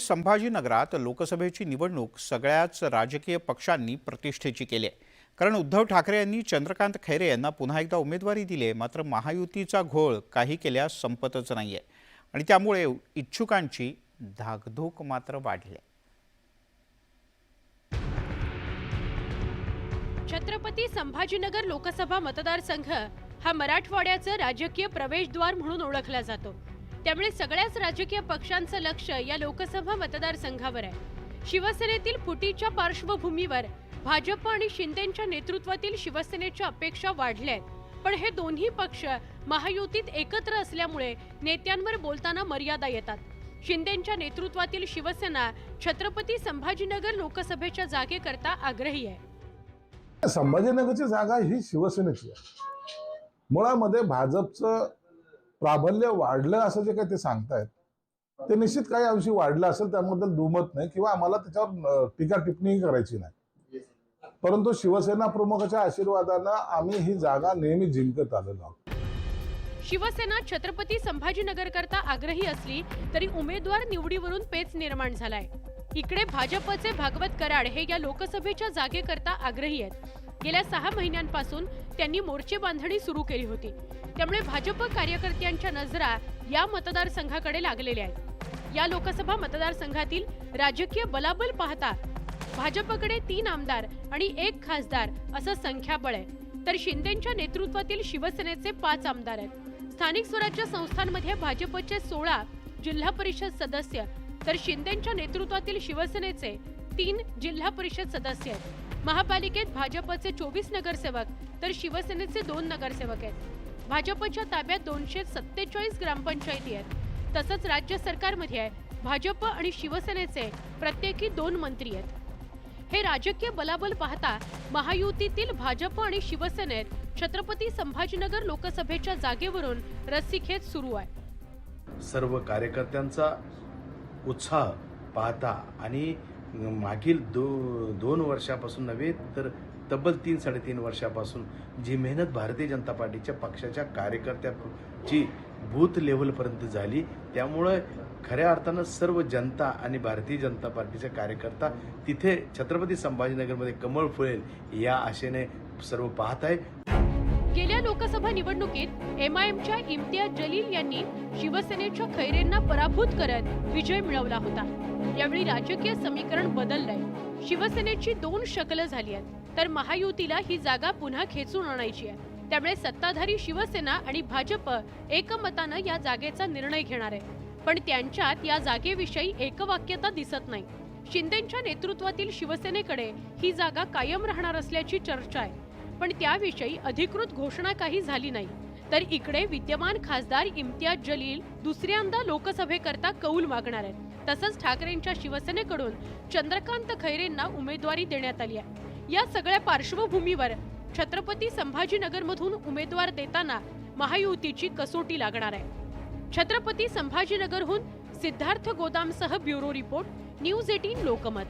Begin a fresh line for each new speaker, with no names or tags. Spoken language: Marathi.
संभाजीनगरात लोकसभेची निवडणूक सगळ्याच राजकीय पक्षांनी प्रतिष्ठेची केली आहे. कारण उद्धव ठाकरे यांनी चंद्रकांत खैरे यांना पुन्हा एकदा उमेदवारी दिली आहे. मात्र महायुतीचा घोळ काही केल्यास संपतच नाही आहे आणि त्यामुळे इच्छुकांची धाकधूक मात्र वाढली
छत्रपती संभाजीनगर लोकसभा मतदारसंघ हा मराठवाड्याचं राजकीय प्रवेशद्वार म्हणून ओळखला जातो. त्यामुळे सगळ्याच राजकीय पक्षांचं लक्ष या लोकसभा मतदारसंघावर आहे. शिवसेनेतील फुटीच्या पार्श्वभूमीवर भाजप आणि शिंदेच्या नेतृत्वातील शिवसेनेच्या अपेक्षा वाढल्या आहेत पण हे दोन्ही पक्ष महायुतीत एकत्र असल्यामुळे नेत्यांवर बोलताना मर्यादा येतात. शिंदेच्या नेतृत्वातील शिवसेना छत्रपती संभाजीनगर लोकसभेच्या जागेकरता आग्रही आहे.
संभाजीनगरची जागा ही शिवसेनेची आहे. मुळामध्ये भाजपचं प्राबल्य वाढलं असं जे काही ते सांगतायत ते निश्चित काही अंशी वाढलं असेल त्याबद्दल दुमत नाही किंवा आम्हाला त्याच्यावर टीका टिप्पणीही करायची नाही. परंतु शिवसेना प्रमुखाच्या आशीर्वादानं आम्ही ही जागा नेहमी जिंकत आलेलो आहोत.
शिवसेना छत्रपती संभाजीनगर करता आग्रही असली तरी उमेदवार निवडीवरून पेच निर्माण झालाय. इकडे भाजपचे भागवत कराड हे या लोकसभेच्या जागेकरता आग्रही आहेत. गेल्या सहा महिन्यांपासून त्यांनी मोर्चे बांधणी सुरू केली होती. त्यामुळे भाजप कार्यकर्त्यांच्या नजरा या मतदारसंघाकडे लागलेल्या आहेत. या लोकसभा मतदारसंघातील राजकीय बलाबल पाहता भाजपकडे तीन आमदार आणि एक खासदार असं संख्याबळ आहे. तर शिंदेच्या नेतृत्वातील शिवसेनेचे पाच आमदार आहेत. स्थानिक स्वराज्य संस्थांमध्ये भाजपचे सोळा जिल्हा परिषद सदस्य तर शिंदेच्या नेतृत्वातील शिवसेनेचे तीन जिल्हा परिषद सदस्य आहेत. महापालिकेत भाजपचे चोवीस नगरसेवक तर शिवसेनेचे दोन नगरसेवक आहेत. भाजपच्या ताब्यात दोनशे सत्तेचाळीस ग्रामपंचायती आहेत. तसंच राज्य सरकारमध्ये आहे. भाजप आणि शिवसेनेचे प्रत्येकी दोन मंत्री आहेत. हे राजकीय बलाबल पाहता महायुतीतील भाजप आणि शिवसेनेत छत्रपती संभाजीनगर लोकसभेच्या जागेवरून रस्सीखेच सुरू आहे.
सर्व कार्यकर्त्यांचा उत्साह पाहता आणि मागील दो दोन वर्षापासून नव्हे तर तब्बल तीन साडेतीन वर्षापासून जी मेहनत भारतीय जनता पार्टीच्या पक्षाच्या कार्यकर्त्याची बूथ लेवलपर्यंत झाली त्यामुळे खऱ्या अर्थानं सर्व जनता आणि भारतीय जनता पार्टीचे कार्यकर्ता तिथे छत्रपती संभाजीनगरमध्ये कमळ फुलेल या आशेने सर्व पाहत आहे.
गेल्या लोकसभा निवडणुकीत एमआयएमच्या इम्तियाज जलील यांनी शिवसेनेच्या खैरेंना पराभूत करत विजय मिळवला होता. यावेळी राजकीय समीकरण बदललंय. शिवसेनेची दोन शकलं झाली आहेत. तर महायुतीला ही जागा पुन्हा खेचून आणायची आहे. त्यामुळे सत्ताधारी शिवसेना आणि भाजप एकमतानं या जागेचा निर्णय घेणार आहे पण त्यांच्यात या जागेविषयी एकवाक्यता दिसत नाही. शिंदेच्या नेतृत्वातील शिवसेनेकडे ही जागा कायम राहणार असल्याची चर्चा आहे. पण त्याविषयी अधिकृत घोषणा काही झाली नाही. तर इकडे विद्यमान खासदार इम्तियाज जलील दुसऱ्यांदा लोकसभेकरता कौल मागणार आहेत. तसंच ठाकरेंच्या शिवसेनेकडून चंद्रकांत खैरेंना उमेदवारी देण्यात आली आहे. या सगळ्या पार्श्वभूमीवर छत्रपती संभाजीनगरमधून उमेदवार देताना महायुतीची कसोटी लागणार आहे. छत्रपती संभाजीनगरहून Siddharth गोदामसह bureau report news eighteen Lokmat.